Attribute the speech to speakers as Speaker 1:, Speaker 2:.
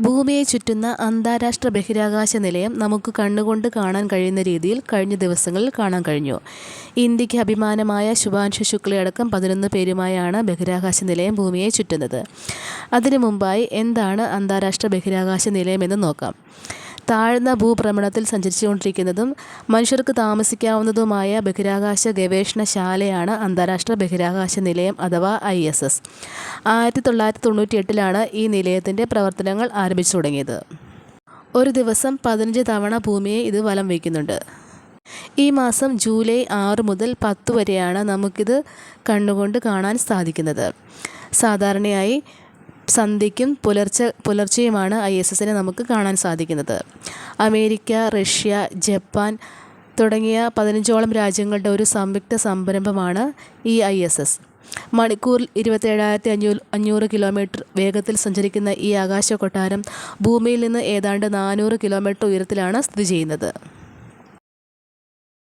Speaker 1: ഭൂമിയെ ചുറ്റുന്ന അന്താരാഷ്ട്ര ബഹിരാകാശ നിലയം നമുക്ക് കണ്ണുകൊണ്ട് കാണാൻ കഴിയുന്ന രീതിയിൽ കഴിഞ്ഞ ദിവസങ്ങളിൽ കാണാൻ കഴിഞ്ഞു. ഇന്ത്യയ്ക്ക് അഭിമാനമായ ശുഭാംശു ശുക്ലയടക്കം പതിനൊന്ന് പേരുമായാണ് ബഹിരാകാശ നിലയം ഭൂമിയെ ചുറ്റുന്നത്. അതിനു മുമ്പായി എന്താണ് അന്താരാഷ്ട്ര ബഹിരാകാശ നിലയമെന്ന് നോക്കാം. താഴ്ന്ന ഭൂഭ്രമണത്തിൽ സഞ്ചരിച്ചുകൊണ്ടിരിക്കുന്നതും മനുഷ്യർക്ക് താമസിക്കാവുന്നതുമായ ബഹിരാകാശ ഗവേഷണശാലയാണ് അന്താരാഷ്ട്ര ബഹിരാകാശ നിലയം അഥവാ ഐ. എസ്. എസ്. ആയിരത്തി തൊള്ളായിരത്തി തൊണ്ണൂറ്റി എട്ടിലാണ് ഈ നിലയത്തിന്റെ പ്രവർത്തനങ്ങൾ ആരംഭിച്ചു തുടങ്ങിയത്. ഒരു ദിവസം പതിനഞ്ച് തവണ ഭൂമിയെ ഇത് വലം വയ്ക്കുന്നുണ്ട്. ഈ മാസം ജൂലൈ ആറ് മുതൽ പത്ത് വരെയാണ് നമുക്കിത് കണ്ണുകൊണ്ട് കാണാൻ സാധിക്കുന്നത്. സാധാരണയായി സന്ധ്യയ്ക്കും പുലർച്ചെയുമാണ് ഐ. എസ്. എസിനെ നമുക്ക് കാണാൻ സാധിക്കുന്നത്. അമേരിക്ക, റഷ്യ, ജപ്പാൻ തുടങ്ങിയ പതിനഞ്ചോളം രാജ്യങ്ങളുടെ ഒരു സംയുക്ത സംരംഭമാണ് ഈ ഐ. എസ്. എസ്. മണിക്കൂറിൽ ഇരുപത്തേഴായിരത്തി അഞ്ഞൂറ് കിലോമീറ്റർ വേഗത്തിൽ സഞ്ചരിക്കുന്ന ഈ ആകാശ കൊട്ടാരം ഭൂമിയിൽ നിന്ന് ഏതാണ്ട് നാനൂറ് കിലോമീറ്റർ ഉയരത്തിലാണ് സ്ഥിതിചെയ്യുന്നത്.